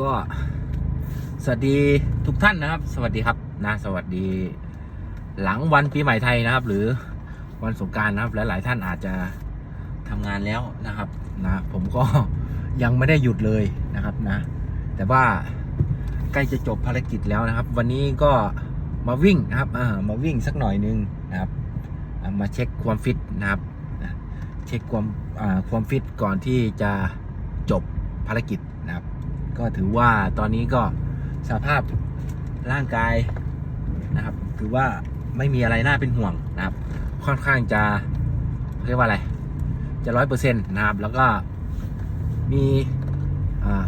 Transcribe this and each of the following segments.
ก็สวัสดีทุกท่านนะครับ สวัสดีครับนะสวัสดีหลังวันปีใหม่ไทยนะครับ หรือวันสงการนะครับ หลายๆท่านอาจจะทำงานแล้วนะครับนะผมก็ยังไม่ได้หยุดเลยนะครับนะ แต่ว่าใกล้จะจบภารกิจแล้วนะครับ วันนี้ก็มาวิ่งนะครับมาวิ่งสักหน่อยนึงนะครับ มาเช็คความฟิตนะครับเช็คความความฟิตก่อนที่จะจบภารกิจนะครับ ก็ถือว่าตอนนี้ก็สภาพร่างกายนะครับ ถือว่าไม่มีอะไรน่าเป็นห่วงนะครับ ค่อนข้างจะเรียกว่าอะไร จะร้อยเปอร์เซ็นต์นะครับ แล้วก็มี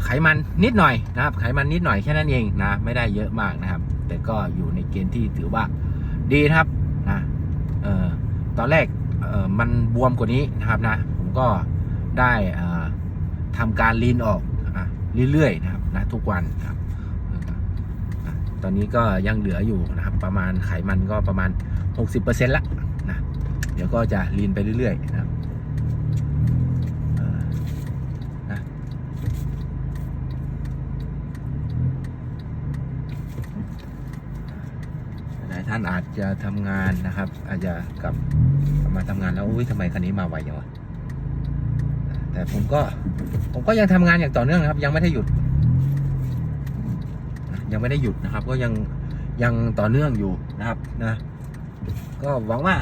ไขมันนิดหน่อยนะครับ ไขมันนิดหน่อยแค่นั้นเองนะ ไม่ได้เยอะมากนะครับ แต่ก็อยู่ในเกณฑ์ที่ถือว่าดีนะครับนะออตอนแรกมันบวมกว่านี้นะครับนะ ผมก็ได้อ่าทำการลีนออก เรื่อยๆนะครับนะทุกวันนะครับตอนนี้ก็ยังเหลืออยู่นะครับ ประมาณไขมันก็ประมาณ 60%ละนะเดี๋ยวก็จะลีนไปเรื่อยๆนะครับท่านอาจจะทำงานนะครับ อาจจะกลับมาทำงานแล้วอุ้ยทำไมคันนี้มาไวจังวะ แต่ผมก็ ผมก็ยังทำงานอย่างต่อเนื่องนะครับ ยังไม่ได้หยุด ยังไม่ได้หยุดนะครับ ก็ยังยังต่อเนื่องอยู่นะครับนะ ก็หวังว่า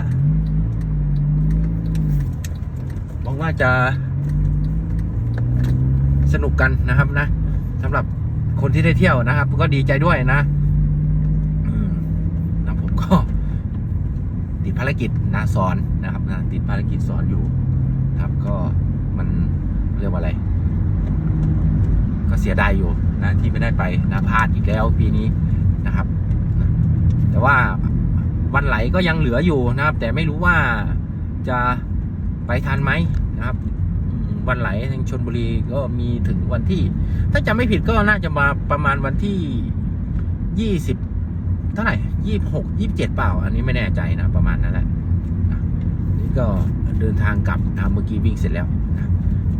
หวังว่าจะสนุกกันนะครับนะสำหรับคนที่ได้เที่ยวนะครับ ก็ดีใจด้วยนะนะผมก็ ติดภารกิจนะสอนนะครับนะติดภารกิจสอนอยู่ครับก็ เรียกว่าอะไร ก็เสียดายอยู่นะที่ไม่ได้ไปนะพลาดอีกแล้วปีนี้นะครับ แต่ว่าวันไหลก็ยังเหลืออยู่นะครับ แต่ไม่รู้ว่าจะไปทันไหมนะครับ วันไหลทางชนบุรีก็มีถึงวันที่ ถ้าจำไม่ผิดก็น่าจะมาประมาณวันที่ยี่สิบเท่าไหร่ยี่หกยี่เจ็ดเปล่า อันนี้ไม่แน่ใจนะประมาณนั้นแหละนะนี่ก็เดินทางกลับนะเมื่อกี้วิ่งเสร็จแล้วนะ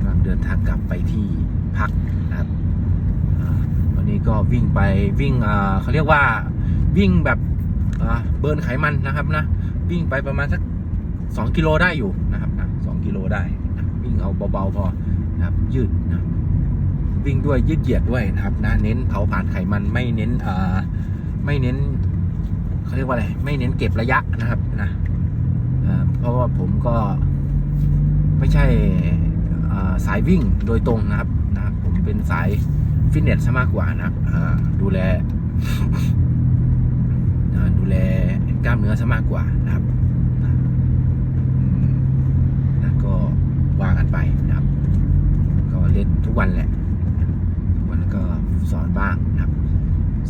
กำลังเดินทางกลับไปที่พักนะครับวันนี้ก็วิ่งไปวิ่งเขาเรียกว่าวิ่งแบบเบิร์นไขมันนะครับนะวิ่งไปประมาณสักสองกิโลได้อยู่นะครับนะสองกิโลได้นะวิ่งเอาเบาๆพอนะครับยืดนะวิ่งด้วยยืดเหยียดด้วยนะครับนะเน้นเผาผลาญไขมันไม่เน้นไม่เน้นเขาเรียกว่าอะไรไม่เน้นเก็บระยะนะครับนะเพราะว่าผมก็ไม่ใช่ สายวิ่งโดยตรงนะครับนะผมเป็นสายฟิตเนสซะมากกว่านะครับดูแลดูแลกล้ามเนื้อซะมากกว่านะครับนะก็ว่ากันไปนะครับ ก็เล่นทุกวันแหละทุกวันก็สอนบ้างนะครับ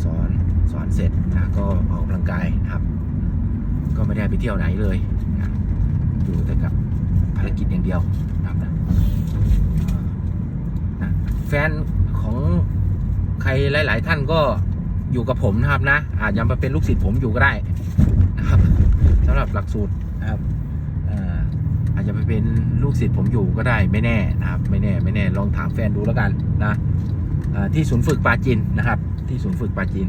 สอนสอนเสร็จนะก็ออกกำลังกายนะครับ ก็ไม่ได้ไปเที่ยวไหนเลยนะอยู่แต่กับภารกิจอย่างเดียวนะครับนะอ่านะ แฟนของใครหลาย ๆ ท่านก็อยู่กับผมนะครับนะ อาจจะมาเป็นลูกศิษย์ผมอยู่ก็ได้นะครับสำหรับหลักสูตรนะครับอาจจะไปเป็นลูกศิษย์ผมอยู่ก็ได้ไม่แน่นะครับ ไม่แน่ไม่แน่ลองถามแฟนดูแล้วกันนะที่ศูนย์ฝึกปาจินนะครับ ที่ศูนย์ฝึกปาจิน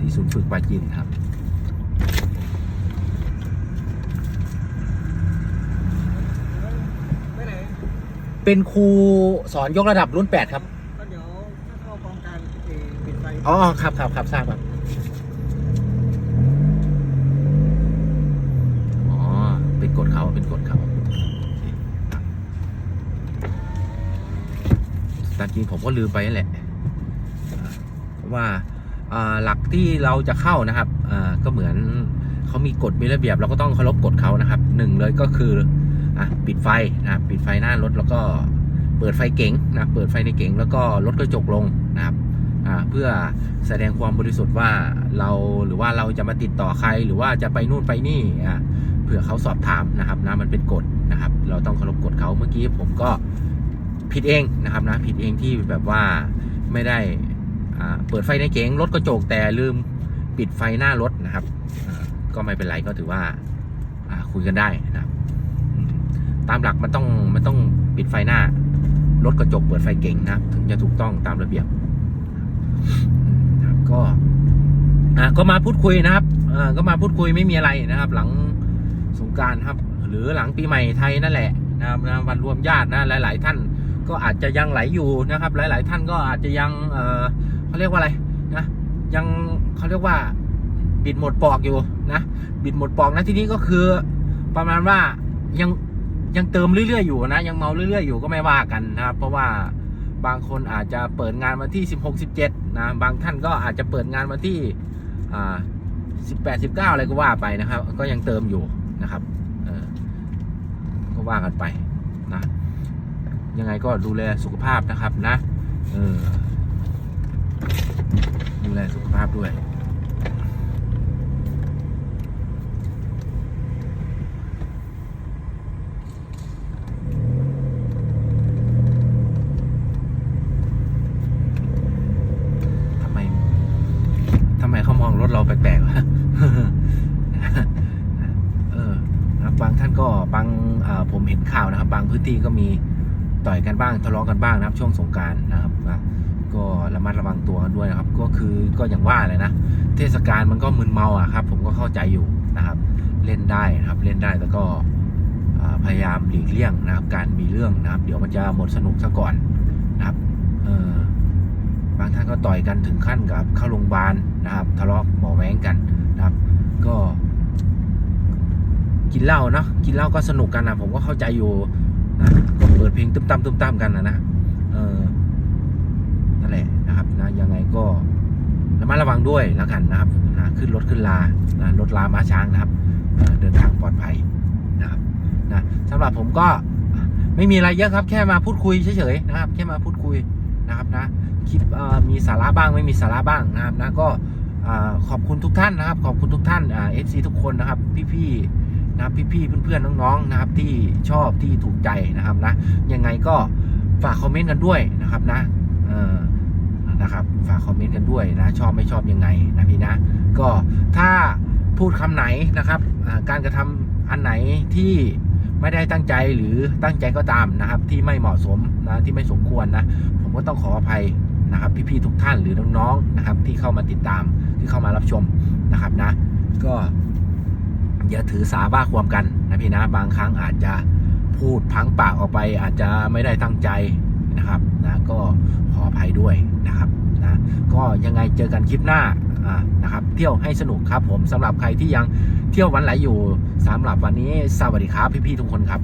ที่ศูนย์ฝึกปาจินครับ ไปไหน เป็นครูสอนยกระดับรุ่น8ครับ ก็เดี๋ยวถ้าเข้าโครงการเอปิดไฟอ๋อ ครับครับครับทราบครับ อ๋อ เป็นกฎเขาเป็นกฎเขาโอเคครับแต่จริงผมก็ลืมไปนั่นแหละอ่าเพราะว่าอ่าหลักที่เราจะเข้านะครับอ่าก็เหมือนเขามีกฎมีระเบียบเราก็ต้องเคารพกฎเขานะครับหนึ่งเลยก็คือ อะปิดไฟนะปิดไฟหน้ารถแล้วก็เปิดไฟเก๋งนะเปิดไฟในเก๋งแล้วก็ลดกระจกลงนะครับอ่าเพื่อแสดงความบริสุทธิ์ว่าเราหรือว่าเราจะมาติดต่อใครหรือว่าจะไปนู่นไปนี่อ่าเผื่อเขาสอบถามนะครับนะมันเป็นกฎนะครับ เราต้องเคารพกฎเขาเมื่อกี้ผมก็ผิดเองนะครับนะผิดเองที่แบบว่าไม่ได้อ่าเปิดไฟในเก๋งรถกระจกแต่ลืมปิดไฟหน้ารถนะครับ ก็ไม่เป็นไรก็ถือว่าคุยกันได้นะครับ ตามหลักมันต้องมันต้องปิดไฟหน้ารถกระจกเปิดไฟเก่งนะครับถึงจะถูกต้องตามระเบียบนะครับก็อะก็มาพูดคุยนะครับอ่าก็มาพูดคุยไม่มีอะไรนะครับ หลังสงกรารครับ หรือหลังปีใหม่ไทยนั่นแหละนะครับวันรวมญาตินะหลาย ๆ ท่านก็อาจจะยังไหลอยู่นะครับ หลาย ๆ ท่านก็อาจจะยังเออเขาเรียกว่าอะไรนะยังเขาเรียกว่าบิดหมดปอกอยู่นะบิดหมดปอกนะที่นี้ก็คือประมาณว่ายัง ยังเติมเรื่อยๆอยู่นะ ยังเมาเรื่อยๆอยู่ก็ไม่ว่ากันนะครับ เพราะว่าบางคนอาจจะเปิดงานวันที่ 16 17 นะ บางท่านก็อาจจะเปิดงานวันที่18 19 อะไรก็ว่าไปนะครับ ก็ยังเติมอยู่นะครับก็ว่ากันไปนะ ยังไงก็ดูแลสุขภาพนะครับนะ เออ ดูแลสุขภาพด้วย ทำไม ทำไมเขามองรถเราแปลกๆวะ เออนะครับบางท่านก็บางอ่าผมเห็นข่าวนะครับ บาง พื้นที่ก็มีต่อยกันบ้างทะเลาะกันบ้างนะครับ ช่วงสงการนะครับก็ระมัดระวังตัวกันด้วยนะครับ ก็คือก็อย่างว่าเลยนะ เทศกาลมันก็มึนเมาอะครับ ผมก็เข้าใจอยู่นะครับ เล่นได้นะครับเล่นได้แต่ก็พยายามหลีกเลี่ยงนะครับ การมีเรื่องนะครับ เดี๋ยวมันจะหมดสนุกซะก่อนนะครับเออบางท่านก็ต่อยกันถึงขั้นกับเข้าโรงพยาบาลนะครับทะเลาะเบาะแว้งกันนะครับ ก็ กินเหล้าเนาะกินเหล้าก็สนุกกันนะผมก็เข้าใจอยู่ นะก็เปิดเพลงตุ้มตามตุ้มตามกันนะนะเออนั่นแหละนะครับนะยังไงก็ระมัดระวังด้วยแล้วกันนะครับนะขึ้นรถขึ้นลานะรถลาม้าช้างนะครับเดินทางปลอดภัยนะครับนะสำหรับผมก็ไม่มีอะไรเยอะครับ แค่มาพูดคุยเฉยๆนะครับ แค่มาพูดคุยนะครับนะคลิปมีสาระบ้างไม่มีสาระบ้างนะครับนะก็ขอบคุณทุกท่านนะครับ ขอบคุณทุกท่านเอฟซีทุกคนนะครับ พี่ๆ นะครับพี่ๆเพื่อนๆน้องๆนะครับ ที่ชอบที่ถูกใจนะครับนะยังไงก็ฝากคอมเมนต์กันด้วยนะครับนะเออนะครับฝากคอมเมนต์กันด้วยนะชอบไม่ชอบยังไงนะพี่นะ ก็ถ้าพูดคำไหนนะครับการกระทำอันไหนที่ไม่ได้ตั้งใจหรือตั้งใจก็ตามนะครับ ที่ไม่เหมาะสมนะที่ไม่สมควรนะ ผมก็ต้องขออภัยนะครับ พี่ๆทุกท่านหรือน้องๆนะครับ ที่เข้ามาติดตามที่เข้ามารับชมนะครับนะ ก็ อย่าถือสาบ้าความกันนะพี่นะบางครั้งอาจจะพูดพังปากออกไป อาจจะไม่ได้ตั้งใจนะครับนะก็ขออภัยด้วยนะครับนะก็ยังไงเจอกันคลิปหน้าอ่านะครับ เที่ยวให้สนุกครับผมสำหรับใครที่ยังเที่ยววันไหลอยู่สำหรับวันนี้สวัสดีครับพี่ๆทุกคนครับ